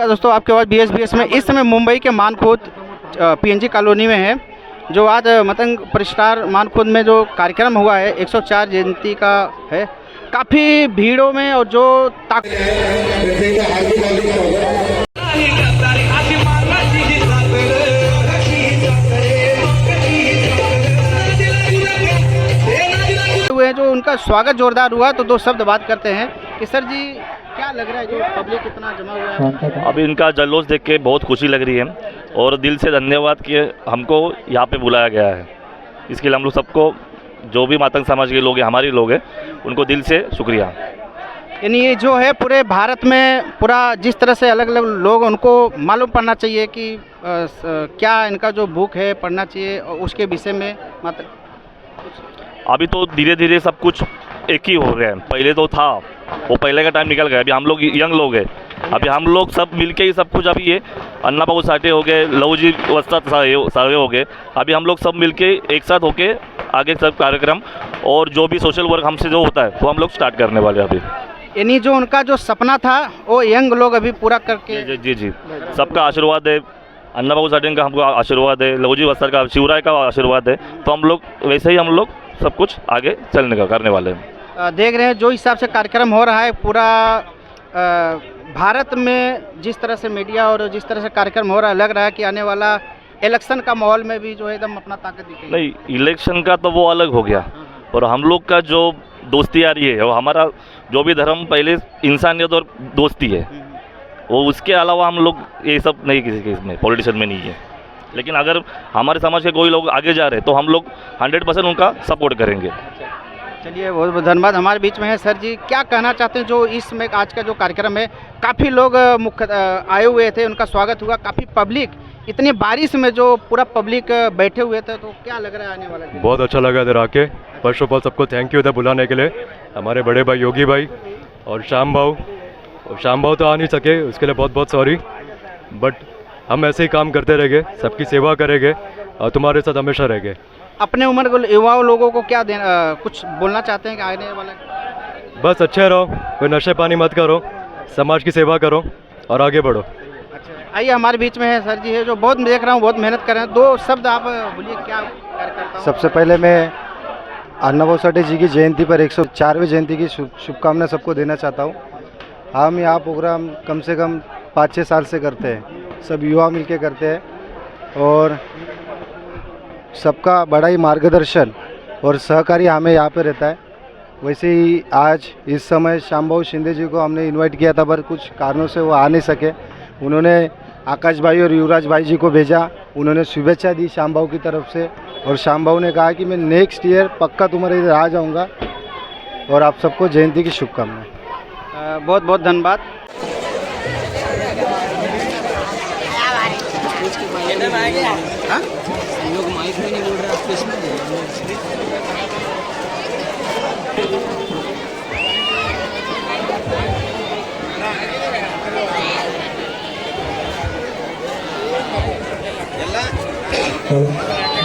का दोस्तों, आपके पास बी एस बी एस में इस समय मुंबई के मानखोद पीएनजी कॉलोनी में है, जो आज मतंग परिष्कार मानखोद में जो कार्यक्रम हुआ है 104 जयंती का है। काफ़ी भीड़ों में और जो ताक हुए जो उनका स्वागत जोरदार हुआ तो दो शब्द बात करते हैं कि सर जी क्या लग रहा है जो पब्लिक इतना जमा हुआ है? अभी इनका जल्लोस देख के बहुत खुशी लग रही है और दिल से धन्यवाद कि हमको यहाँ पे बुलाया गया है। इसके लिए हम लोग सबको जो भी मातंग समाज के लोग हैं हमारे लोग हैं उनको दिल से शुक्रिया। यानी ये जो है पूरे भारत में पूरा जिस तरह से अलग अलग लोग उनको मालूम पड़ना चाहिए कि स- क्या इनका जो बुक है पढ़ना चाहिए और उसके विषय में मत अभी तो धीरे धीरे सब कुछ एक ही हो गया है। पहले तो था वो पहले का टाइम निकल गया अभी हम लोग यंग लोग हैं। अभी हम लोग सब मिलके ही सब कुछ अभी ये अन्ना बाबू साठे हो गए लव जी वस्ता सावे हो गए। अभी हम लोग सब मिलके एक साथ होके आगे सब कार्यक्रम और जो भी सोशल वर्क हमसे जो होता है वो हम लोग स्टार्ट करने वाले अभी। यानी जो उनका जो सपना था वो यंग लोग अभी पूरा करके जी जी जी सबका आशीर्वाद है। अन्ना बाबू साठे का हमको आशीर्वाद है लवजी वस्तर का शिवराय का आशीर्वाद है। तो हम लोग वैसे ही हम लोग सब कुछ आगे चलने का करने वाले हैं। देख रहे हैं जो हिसाब से कार्यक्रम हो रहा है पूरा भारत में जिस तरह से मीडिया और जिस तरह से कार्यक्रम हो रहा है लग रहा है कि आने वाला इलेक्शन का माहौल में भी जो है एकदम अपना ताकत दिखेगी। नहीं इलेक्शन का तो वो अलग हो गया। और हम लोग का जो दोस्ती आ रही है और हमारा जो भी धर्म पहले इंसानियत और दोस्ती है वो उसके अलावा हम लोग ये सब नहीं किसी के इसमें पॉलिटिशियन में नहीं है। लेकिन अगर हमारे समाज के कोई लोग आगे जा रहे हैं तो हम लोग हंड्रेड परसेंट उनका सपोर्ट करेंगे। चलिए, बहुत बहुत धन्यवाद हमारे बीच में है। सर जी, क्या कहना चाहते हैं जो इसमें आज का जो कार्यक्रम है? काफ़ी लोग मुख्य आए हुए थे, उनका स्वागत हुआ। काफ़ी पब्लिक, इतनी बारिश में जो पूरा पब्लिक बैठे हुए थे तो क्या लग रहा है आने वाला? बहुत अच्छा लगा इधर आके। फ़र्स्ट ऑफ़ ऑल सबको थैंक यू इधर बुलाने के लिए। हमारे बड़े भाई, योगी भाई और श्याम भाऊ। और श्याम भाऊ तो आ नहीं सके, उसके लिए बहुत बहुत सॉरी बट हम ऐसे ही काम करते रहेंगे, सबकी सेवा करेंगे और तुम्हारे साथ हमेशा रहेंगे। अपने उम्र के युवाओं लोगों को क्या देना अ, कुछ बोलना चाहते हैं कि आने वाला? बस अच्छे रहो कोई नशे पानी मत करो समाज की सेवा करो और आगे बढ़ो। अच्छा आइए हमारे बीच में है सर जी है जो बहुत देख रहा हूँ बहुत मेहनत कर रहे हैं। दो शब्द आप बोलिए क्या सबसे पहले मैं अन्नाभाऊ साठे जी की जयंती पर 104वीं जयंती की शुभकामना सबको देना चाहता हूँ। हम यहाँ प्रोग्राम कम से कम पाँच छः साल से करते हैं सब युवा मिलके करते हैं और सबका बड़ा ही मार्गदर्शन और सहकारी हमें यहाँ पे रहता है। वैसे ही आज इस समय श्यामबाबू शिंदे जी को हमने इनवाइट किया था पर कुछ कारणों से वो आ नहीं सके। उन्होंने आकाश भाई और युवराज भाई जी को भेजा। उन्होंने शुभेच्छा दी श्याम बाबू की तरफ़ से और श्याम बाबू ने कहा कि मैं नेक्स्ट ईयर पक्का तुम्हारे इधर आ जाऊँगा और आप सबको जयंती की शुभकामनाएँ। बहुत बहुत धन्यवाद। हाँ?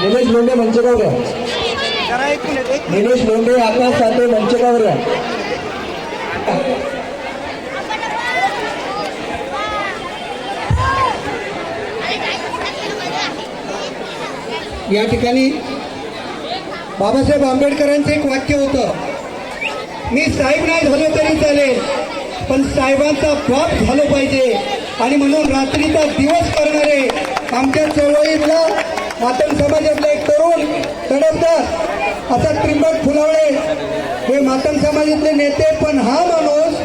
દિનેશ લોંડે મંચકાવર દિનેશ લોંડે આપના સાથે મંચકાવર या ठिकाणी बाबासाहेब आंबेडकरांचं एक वाक्य होतं. मी साहेब नाही झालो तरी चालेल पण साहेबांचा बाप झालो पाहिजे. आणि म्हणून रात्रीचा दिवस करणारे आमच्या चळवळीतला मातम समाजातला एक तरुण तडफदार असा त्रिंबक फुलावळे हे मातम समाजातले नेते पण हा माणूस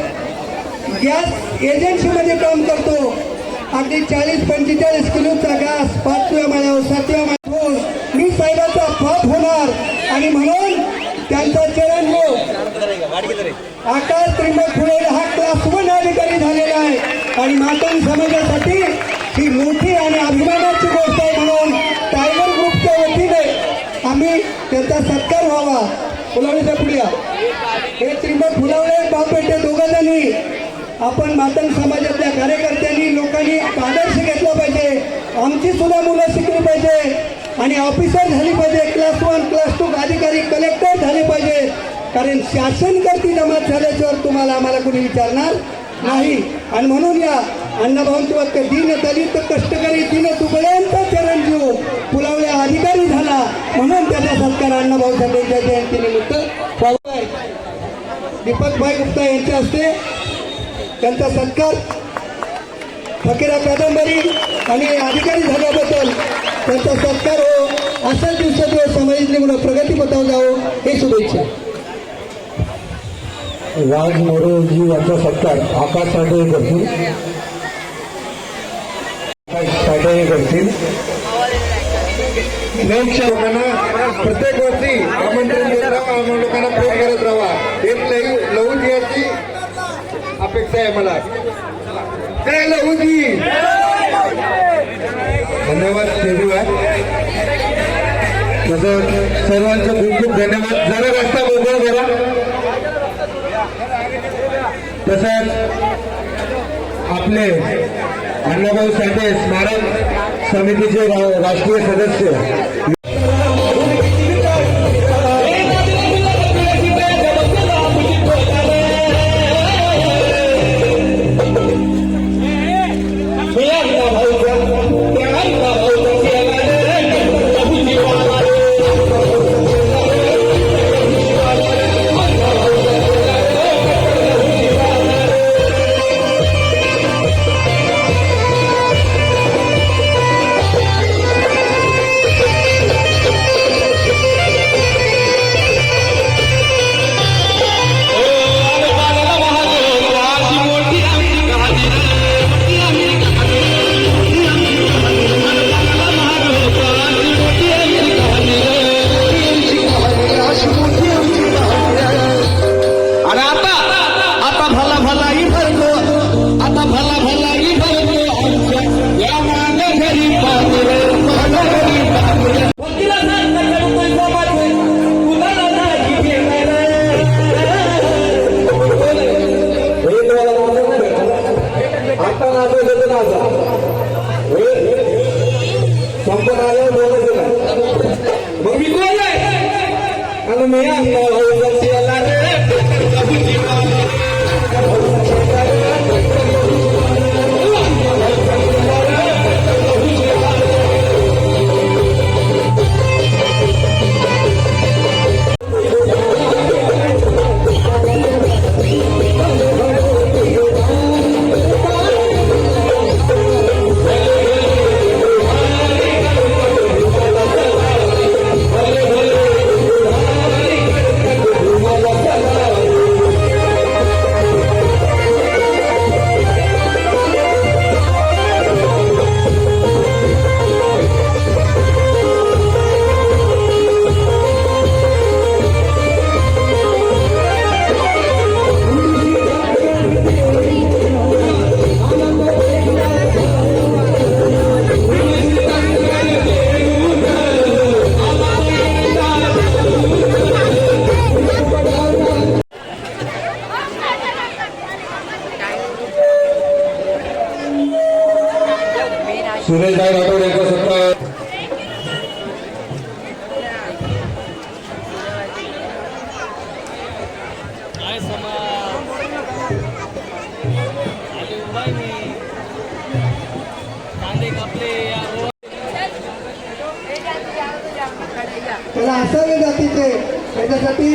गॅस एजन्सीमध्ये काम करतो. अगदी चाळीस पंचेचाळीस किलोचा गॅस पाचव्या माळ्यावर सातव्या माळ्यावर मी साहेबाचा बाप होणार. आणि म्हणून त्यांचा चरण हो. आकाश त्रिंबक फुले हा क्लास वन अधिकारी झालेला आहे. आणि मातंग समाजासाठी ही मोठी आणि अभिमानाची गोष्ट आहे म्हणून टायगर ग्रुपच्या वतीने आम्ही त्यांचा सत्कार व्हावा. फुलावळीच्या पुढ्या हे त्रिंबक फुलावळे बाप बेटे जणी आपण मातंग समाजातल्या कार्यकर्त्यांनी लोकांनी आदर्श घेतला पाहिजे. आमची सुद्धा मुलं शिकली पाहिजे. आणि ऑफिसर झाली पाहिजे क्लास वन क्लास टू अधिकारी कलेक्टर झाले पाहिजे. कारण शासन करती जमात झाल्याच्यावर तुम्हाला आम्हाला कोणी विचारणार नाही. आणि म्हणून या अण्णाभाऊंची वाक्य दिन दलित कष्टकरी दिन दुबळ्यांचा चिरंजीव पुलावल्या अधिकारी झाला. म्हणून त्याचा सत्कार अण्णाभाऊ साठेच्या जयंतीनिमित्त आहे. दीपकभाई गुप्ता यांच्या हस्ते त्यांचा सत्कार फकीरा कादंबरी आणि अधिकारी झाल्याबद्दल त्यांचा सत्कार हो. अशाच दिवसात समाजातली मुलं प्रगतीपथावर जावो हे शुभेच्छा. राज मोरेजी यांचा सत्कार. आकाश साठे करतील. साठे करतील. लोकांना प्रत्येक वर्षी आमंत्रण देत राहा लोकांना फोन करत राहा. एक लई लहूजी अपेक्षा आहे मला. जय धन्यवाद शेजूवार तसं सर्वांचं खूप खूप धन्यवाद. जरा रस्ता मोकळा करा. तसंच आपले अण्णाभाऊ साठे स्मारक समितीचे राष्ट्रीय सदस्य. त्याला असावे जातीचे त्याच्यासाठी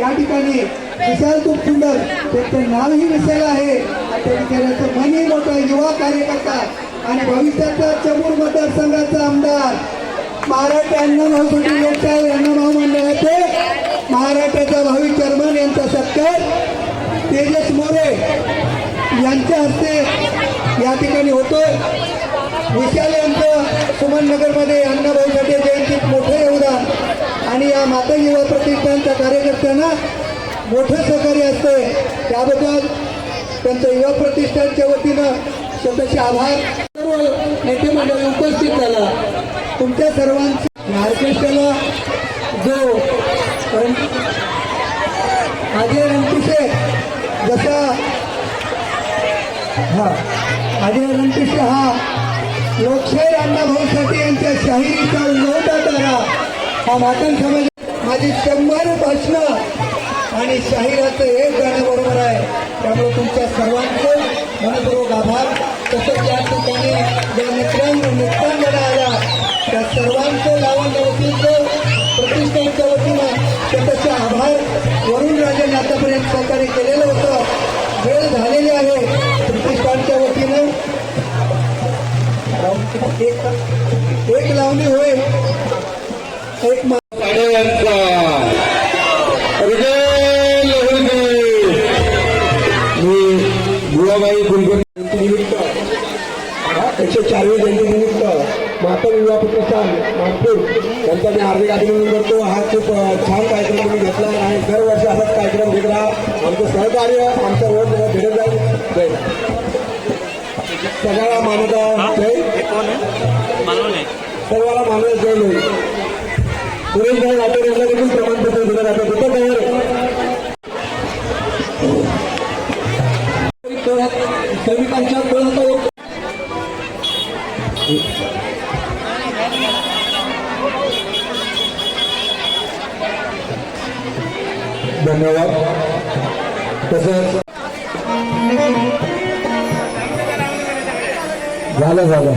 या ठिकाणी विशाल खूप सुंदर त्याचं नावही विशाल आहे. आणि त्या विचाराचं मनही मोठं युवा कार्यकर्ता आणि भविष्याचा चमूर मतदारसंघाचा आमदार. महाराष्ट्र अन्न सुटी लोकशाही अन्न महामंडळाचे महाराष्ट्राचा भावी चर्मन यांचा सत्कार. तेजस मोरे यांच्या हस्ते या ठिकाणी होतोय. विशाल यांचं सुमननगरमध्ये अण्णाभाऊ साठे जयंतीत मोठं योगदान. आणि या माता युवा प्रतिष्ठानच्या कार्यकर्त्यांना मोठं सहकार्य असतंय. त्याबद्दल त्यांचं युवा प्रतिष्ठानच्या वतीनं स्वतःचे आभार. सर्व नेते मंडळी उपस्थित झाला. तुमच्या सर्वांच्या ऑर्केस्ट्राला जो रण- अजय रणपिसे जसा हा अजय रणपिसे हा लोकशाही अण्णाभाऊ साठे यांच्या शाहिरीचा उगवता तारा. हा मातन समाज माझी शंभर भाषणं आणि शाहिराचं एक गाणं बरोबर आहे. त्यामुळे तुमच्या सर्वांचं मनपूर्वक आभार. तसंच या ठिकाणी ज्या मित्रांनी मुक्तांगणा आला त्या सर्वांचं गावांच्या वतीचं प्रतिष्ठानच्या वतीनं स्वतःचे आभार वरुण आतापर्यंत सहकार्य केलेलं होतं. वेळ झालेली आहे. प्रतिष्ठानच्या वतीनं. एक लावणी होय एक निमित्त माता विवाह प्रतिष्ठान नागपूर यांचा मी हार्दिक अभिनंदन करतो. हा खूप छान कार्यक्रम तुम्ही घेतला आणि दरवर्षी असाच कार्यक्रम घेत राहा. आमचं सहकार्य आमचा रोज भेटत जाईल. जय सगळ्याला मानता जय सर्वाला मानता जय होईल सुरेश भाई राठोड यांना देखील प्रमाणपत्र दिलं जातं. कुठं तयार सैनिकांच्या तळाचा एक धन्यवाद तसंच झालं झालं.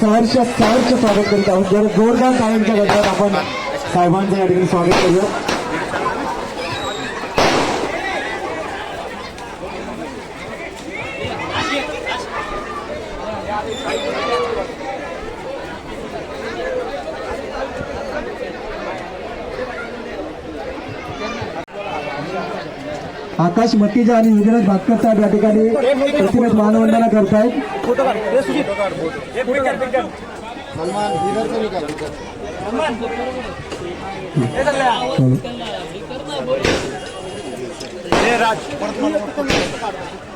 सहर्ष सहर्ष स्वागत करीत. आहोत जर जोरदार साहेबांच्या गटात आपण साहेबांचं या ठिकाणी स्वागत करूया. आकाश मतीजा आणि युगराज भाटकर साहेब या ठिकाणी प्रतिमेत मानवंदना करतायत. राज.